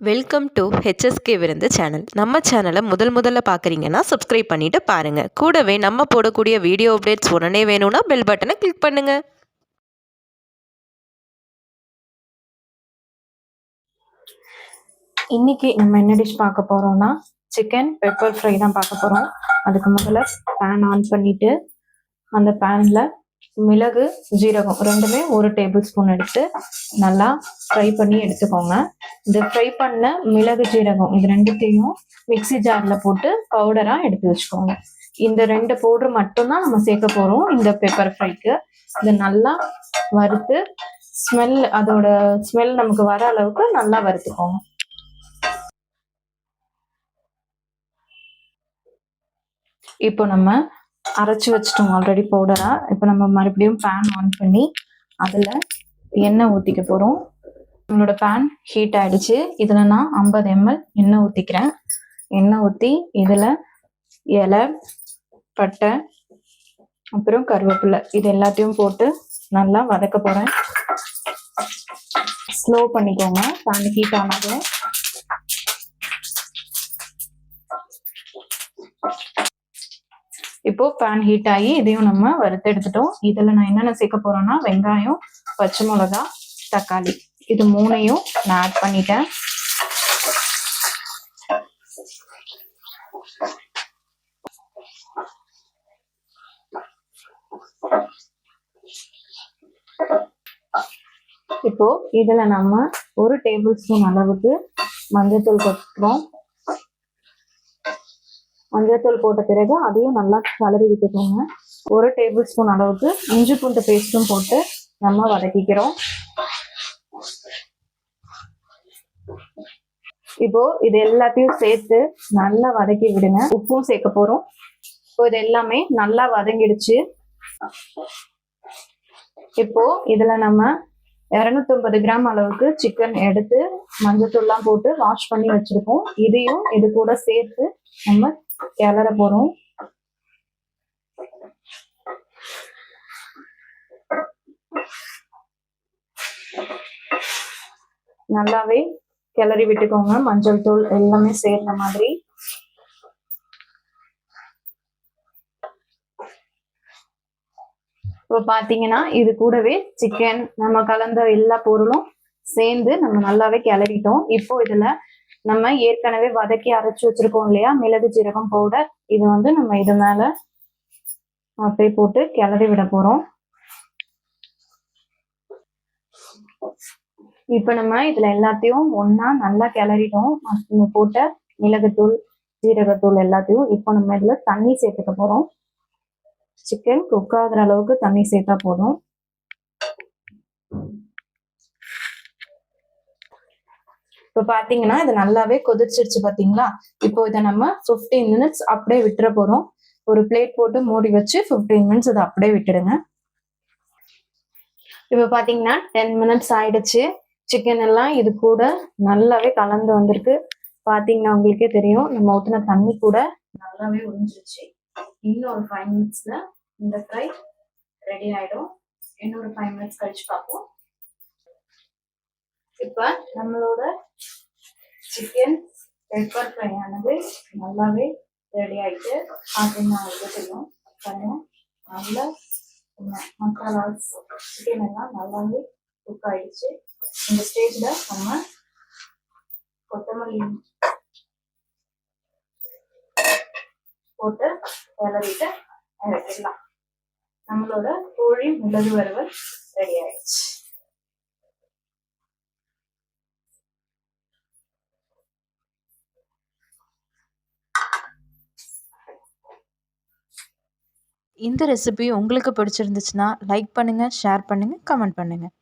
Welcome to ஹெச்எஸ்கே விருந்து channel நம்ம சேனலை முதல் முதல்ல பார்க்குறீங்கன்னா சப்ஸ்கிரைப் பண்ணிட்டு பாருங்கள் கூடவே நம்ம போடக்கூடிய வீடியோ அப்டேட்ஸ் உடனே வேணும்னா பெல் பட்டனை கிளிக் பண்ணுங்கள் இன்றைக்கி நம்ம என்ன டிஷ் பார்க்க போகிறோம்னா சிக்கன் பெப்பர் ஃப்ரை தான் பார்க்க போகிறோம் அதுக்கு முதல்ல பேன் ஆன் பண்ணிவிட்டு அந்த பேனில் மிளகு ஜீரகம் ரெண்டுமே ஒரு டேபிள் ஸ்பூன் எடுத்து நல்லா ஃப்ரை பண்ணி எடுத்துக்கோங்க. இந்த ஃப்ரை பண்ண மிளகு ஜீரகம் இது ரெண்டுத்தையும் மிக்சி ஜாரில் போட்டு பவுடராக எடுத்து வச்சுக்கோங்க. இந்த ரெண்டு பவுடர் மட்டும்தான் நம்ம சேர்க்க போகிறோம் இந்த பெப்பர் ஃப்ரைக்கு இதை நல்லா வறுத்து ஸ்மெல் அதோட ஸ்மெல் நமக்கு வர அளவுக்கு நல்லா வறுத்துக்கோங்க. இப்போ நம்ம அரைச்சி வச்சிட்டோம் ஆல்ரெடி பவுடரா இப்போ நம்ம மறுபடியும் பேன் ஆன் பண்ணி அதில் எண்ணெய் ஊற்றிக்க போகிறோம் நம்மளோட பேன் ஹீட் ஆயிடுச்சு. இதில் நான் ஐம்பது எம்எல் எண்ணெய் ஊற்றிக்கிறேன் எண்ணெய் ஊற்றி இதில் இலை பட்டை அப்புறம் கருவேப்பிலை. இது எல்லாத்தையும் போட்டு நல்லா வதக்க போகிறேன் ஸ்லோ பண்ணிக்கோங்க. பேன் ஹீட் ஆனாலும் இப்போ பேன் ஹீட் ஆகி இதையும் நம்ம வறுத்து எடுத்துட்டோம். நான் என்னென்ன சேர்க்க போகிறோன்னா வெங்காயம் பச்சை மிளகா தக்காளி. இது மூணையும் நான் ஆட் பண்ணிட்டேன். இப்போ இதில் நம்ம ஒரு டேபிள் ஸ்பூன் அளவுக்கு மஞ்சள்தூள் கொட்டுறோம் மஞ்சள்தூள் போட்ட பிறகு அதையும் நல்லா கலரி விட்டுக்கோங்க. ஒரு டேபிள் ஸ்பூன் அளவுக்கு இஞ்சி பூண்டு பேஸ்ட்டும் போட்டு நம்ம வதக்கிக்கிறோம். இப்போ இது எல்லாத்தையும் சேர்த்து நல்லா வதக்கி விடுங்க. உப்பும் சேர்க்க போறோம். இப்போ இது எல்லாமே நல்லா வதங்கிடுச்சு. இப்போ இதுல நம்ம இரநூத்தொன்பது கிராம் அளவுக்கு சிக்கன் எடுத்து மஞ்சத்தூள்லாம் போட்டு வாஷ் பண்ணி வச்சிருக்கோம். இதையும் இது கூட சேர்த்து நம்ம கிளற போறோம். நல்லாவே கிளறி விட்டுக்கோங்க. மஞ்சள் தூள் எல்லாமே சேர்ந்த மாதிரி. இப்போ பாத்தீங்கன்னா இது கூடவே சிக்கன் நம்ம கலந்த எல்லா பொருளும் சேர்ந்து நம்ம நல்லாவே கிளறிட்டோம். இப்போ இதுல நம்ம ஏற்கனவே வதக்கி அரைச்சு வச்சிருக்கோம் இல்லையா? மிளகு ஜீரகம் பவுடர் இது வந்து நம்ம இது மேல அப்படியே போட்டு கிளறி விட போறோம். இப்ப நம்ம இதுல எல்லாத்தையும் ஒன்னா நல்லா கிளறிடும் போட்ட மிளகுத்தூள் ஜீரகத்தூள் எல்லாத்தையும் இப்போ நம்ம இதுல தண்ணி சேர்த்துக்க போறோம். சிக்கன் குக் ஆகுற அளவுக்கு தண்ணி சேர்த்தா போதும். இப்போ பார்த்தீங்கன்னா இது நல்லாவே கொதிச்சிருச்சு பார்த்தீங்களா இப்போ இதை நம்ம ஃபிஃப்டீன் மினிட்ஸ் அப்படியே விட்டுற போகிறோம் ஒரு பிளேட் போட்டு மூடி வச்சு ஃபிஃப்டீன் மினிட்ஸ் இதை அப்படியே விட்டுடுங்க. இப்போ பார்த்தீங்கன்னா டென் மினிட்ஸ் ஆயிடுச்சு. சிக்கன் எல்லாம் இது கூட நல்லாவே கலந்து வந்திருக்கு. பார்த்தீங்கன்னா உங்களுக்கே தெரியும் நம்ம ஊற்றின தண்ணி கூட நல்லாவே உறிஞ்சிருச்சு. இன்னும் ஒரு ஃபைவ் மினிட்ஸில் இந்த ஃப்ரை ரெடி ஆகிடும் இன்னொரு ஃபைவ் மினிட்ஸ் கழிச்சு பார்ப்போம். இப்போ நம்மளோட சிக்கன் பெப்பர் ஃப்ரை ஆனது நல்லாவே ரெடி ஆயிட்டு அப்படின்னு நான் தெரியும் பாருங்க நல்லா மசாலாஸ் சிக்கன் எல்லாம் நல்லாவே குக் ஆயிடுச்சு. இந்த ஸ்டேஜ்ல நம்ம கொத்தமல்லி போட்டு கிளறிட்டு இறக்கிடலாம். நம்மளோட கோழி மிளகு வறுவல் ரெடி ஆயிடுச்சு இந்த ரெசிபி உங்களுக்கு பிடிச்சிருந்துச்சுன்னா லைக் பண்ணுங்கள் ஷேர் பண்ணுங்கள் கமெண்ட் பண்ணுங்கள்